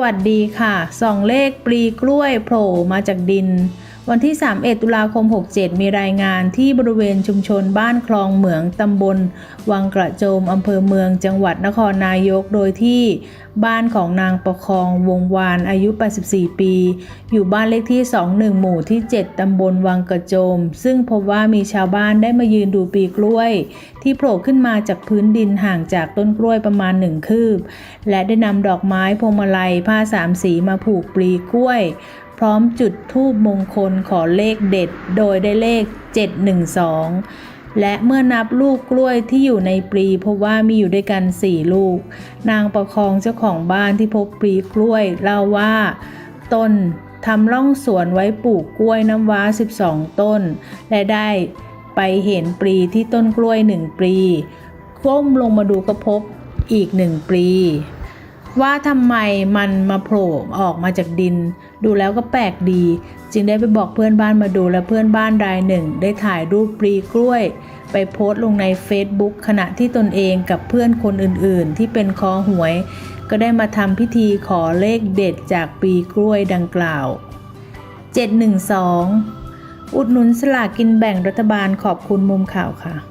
วัสดีค่ะ สองเลขปลีกล้วยโผล่มาจากดิน วันที่ 31 ตุลาคม 67 มีรายงานที่บริเวณชุมชนบ้านคลองเหมืองตำบล วังกระโจมอำเภอเมืองจังหวัดนครนายก โดยที่บ้านของนางประคองวงวานอายุ 84 ปี อยู่บ้านเลขที่ 21 หมู่ที่ 7 ตำบลวังกระโจม ซึ่งพบว่ามีชาวบ้านได้มายืนดูปีกล้วย ที่โผล่ขึ้นมาจากพื้นดินห่างจากต้นกล้วยประมาณหนึ่งคืบ และได้นำดอกไม้พวงมาลัยผ้าสามสีมาผูกปลีกล้วย พร้อมจุดธูปมงคลขอเลขเด็ด โดยได้เลข 712 และเมื่อนับลูกกล้วยที่อยู่ในปลีพบว่ามีอยู่ด้วยกัน 4 ลูก นางประคองเจ้าของบ้านที่พบปลีกล้วยเล่าว่าตนทำร่องสวนไว้ปลูกกล้วยน้ำว้า 12 ต้น และได้ไปเห็นปลีที่ต้นกล้วยหนึ่งปลีก้มลงมาดูก็พบอีกหนึ่งปลี ว่าทำไมมันมาโผล่ออกมาจากดิน ดูแล้วก็แปลกดี จึงได้ไปบอกเพื่อนบ้านมาดูและเพื่อนบ้านรายหนึ่ง ได้ถ่ายรูปปลีกล้วย ไปโพสต์ลงใน Facebook ขณะที่ตนเองกับเพื่อนคนอื่นๆ ที่เป็นคอหวย ก็ได้มาทำพิธีขอเลขเด็ดจากปลีกล้วยดังกล่าว 712 อุดหนุนสลากกินแบ่งรัฐบาลขอบคุณมุมข่าวค่ะ